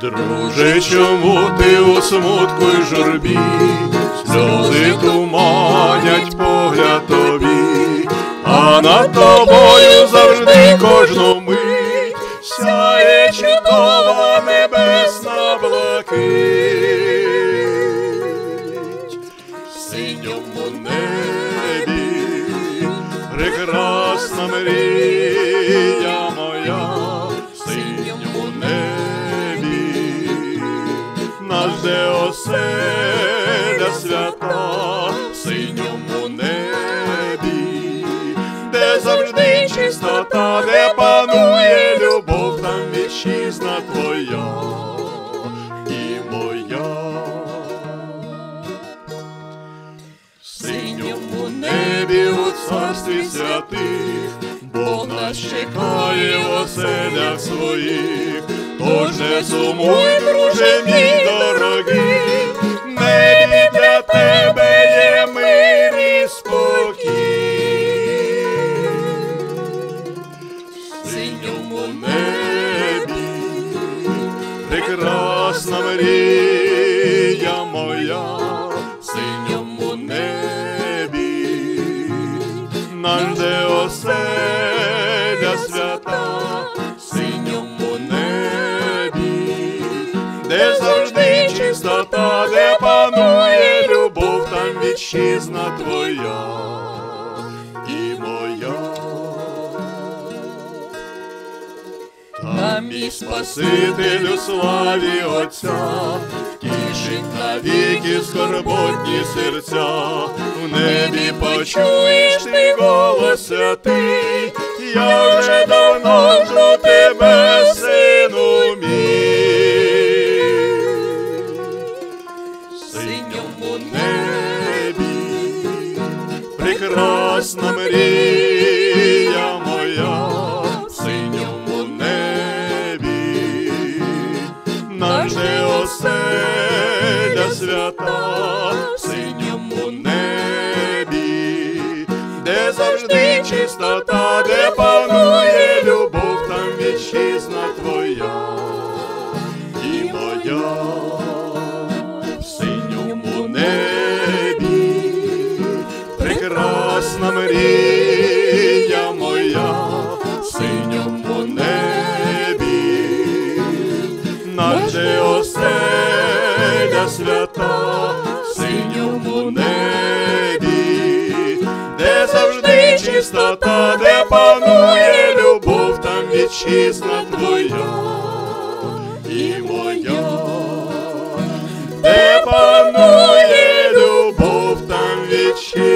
Друже, чому ти у смутку й журбі, сльози туманять погляд тобі, а над тобою завжди кожну мить сяє чудова небесна блакить, в синьому небі прекрасна мрія де оселя свята, в синьому небі, де завжди чистота, де панує любов, там вітчизна твоя і моя. В синьому небі у царстві святих, Бог нас чекає в оселях своїх, не сумуй, друже мій дорогий, синьому небі. Прекрасна мрія моя, синьому небі, нам де оселя свята, синьому небі, де завжди чистота, де панує любов, там вітчизна твоя Спаситель у славі Отця, тішить навіки скорботні серця, в небі почуєш ти голос святий, я вже давно жду тебе, сину мій. Синьому небі прекрасна мрія же оселя свята, в синьому небі, де завжди чистота, де панує любов, там вітчизна твоя. І моя оселя свята, синьому небі, де завжди чистота, де панує любов, там вітчизна твоя і моя, де панує любов, там вітчизна